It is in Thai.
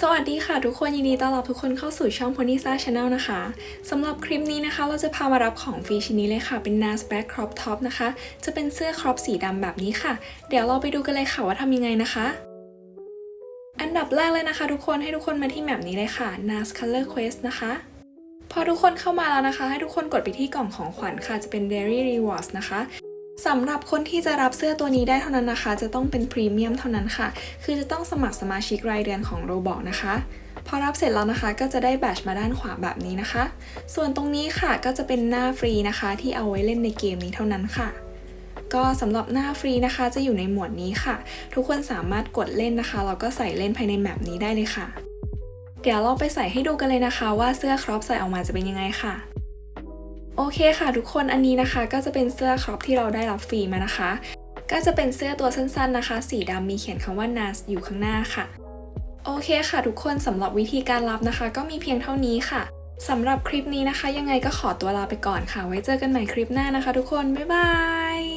สวัสดีค่ะทุกคนยินดีต้อนรับทุกคนเข้าสู่ช่อง PONYSA Channel นะคะสำหรับคลิปนี้นะคะเราจะพามารับของฟรีชิ้นนี้เลยค่ะ เป็น NAS Back Crop Top นะคะ จะเป็นเสื้อครอปสีดำแบบนี้ค่ะ เดี๋ยวเราไปดูกันเลยค่ะว่าทำยังไงนะคะ อันดับแรกเลยนะคะ ทุกคนให้ทุกคนมาที่แมปนี้เลยค่ะ NAS Color Quest นะคะพอทุกคนเข้ามาแล้วนะคะ ให้ทุกคนกดไปที่กล่องของขวัญค่ะจะเป็น Dairy Rewards นะคะ สำหรับคนที่จะรับเสื้อตัวนี้ได้เท่านั้นนะคะ จะต้องเป็นพรีเมียมเท่านั้นค่ะ คือจะต้องสมัครสมาชิกรายเดือนของ Roblox นะคะ พอรับเสร็จแล้วนะคะ ก็จะได้แบชมาด้านขวาแบบนี้นะคะ ส่วนตรงนี้ค่ะก็จะเป็นหน้าฟรีนะคะ ที่เอาไว้เล่นในเกมนี้เท่านั้นค่ะ ก็สำหรับหน้าฟรีนะคะ จะอยู่ในหมวดนี้ค่ะ ทุกคนสามารถกดเล่นนะคะแล้วก็ใส่เล่นภายในแมปนี้ได้เลยค่ะ เดี๋ยวเราไปใส่ให้ดูกันเลยนะคะ ว่าเสื้อครอปใส่ออกมาจะเป็นยังไงค่ะ โอเคค่ะทุกคนอันนี้นะคะ ก็จะเป็นเสื้อครอปที่เราได้รับฟรีมานะคะ ก็จะเป็นเสื้อตัวสั้นๆนะคะ สีดำมีเขียนคำว่า NAS อยู่ข้างหน้าค่ะ โอเคค่ะทุกคนสำหรับวิธีการรับนะคะ ก็มีเพียงเท่านี้ค่ะสำหรับคลิปนี้นะคะ ยังไงก็ขอตัวลาไปก่อนค่ะ ไว้เจอกันใหม่คลิปหน้านะคะ ทุกคนบ๊ายบาย